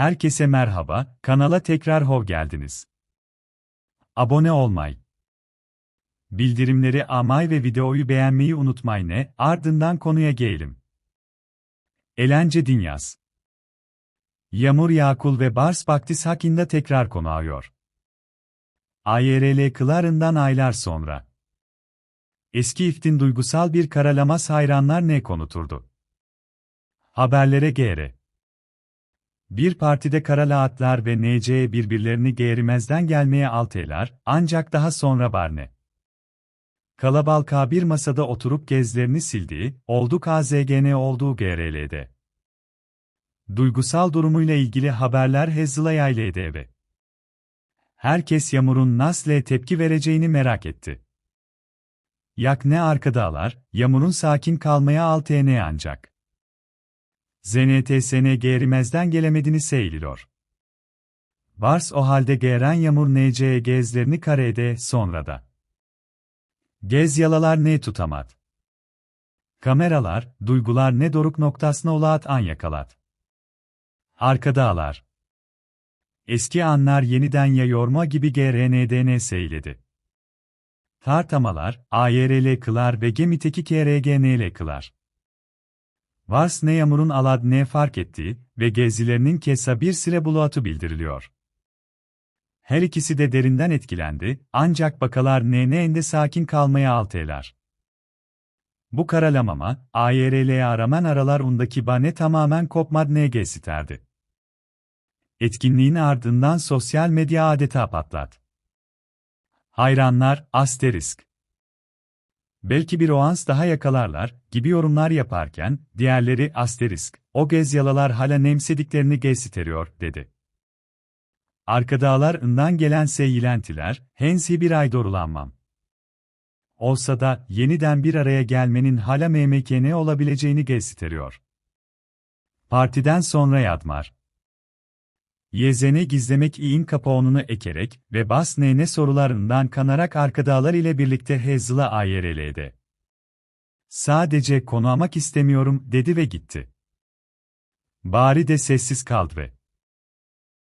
Herkese merhaba, kanala tekrar hoş geldiniz. Abone olmayı, bildirimleri amay ve videoyu beğenmeyi unutmayın ne, ardından konuya gelelim. Eğlence Dünyas Yağmur Yakul ve Bars Baktis hakkında tekrar konu alıyor. AYRL kılarından aylar sonra. Eski iftin duygusal bir karalamas hayranlar ne konuturdu? Haberlere GR bir partide Karalaatlar ve NC birbirlerini geğirmezden gelmeye alteler, ancak daha sonra Barne. Kalabalka bir masada oturup gezlerini sildiği, olduk AZGN olduğu GRL'de. Duygusal durumuyla ilgili haberler Hezzıla YLDB. Herkes Yağmur'un nasıl tepki vereceğini merak etti. Yak ne arkadalar, Yağmur'un sakin kalmaya altı ancak. ZNTSN gerimezden gelemediğini seyriliyor. Vars o halde geren yağmur NC gezlerini karede sonra da. Gez yalalar ne tutamat. Kameralar, duygular ne doruk noktasına olaat an yakalat. Arkada alar. Eski anlar yeniden ya yorma gibi GRNDN seyledi. Tartamalar, AYRL kılar ve gemiteki KRGNL kılar. Vars ne yağmurun alad ne fark ettiği ve gezilerinin kesa bir süre buluatı bildiriliyor. Her ikisi de derinden etkilendi, ancak bakalar ne ne ende sakin kalmaya alteler. Bu karalamama, AYRL'ye araman aralar undaki bane tamamen kopmad ne gesiterdi. Etkinliğin ardından sosyal medya adeta patlat. Hayranlar, asterisk belki bir oans daha yakalarlar, gibi yorumlar yaparken, diğerleri asterisk, o gezyalılar hala nemsediklerini gezsiteriyor, dedi. Arkadağlar ından gelen seyyilentiler, hensi bir ay doğrulanmam. Olsa da, yeniden bir araya gelmenin hala MMKN olabileceğini gezsiteriyor. Partiden sonra Yadmar. Yezene gizlemek iyin kapağını ekerek ve bas nene sorularından kanarak arkadalar ile birlikte Hazel'a ayereledi. Sadece konuamak istemiyorum dedi ve gitti. Bari de sessiz kaldı ve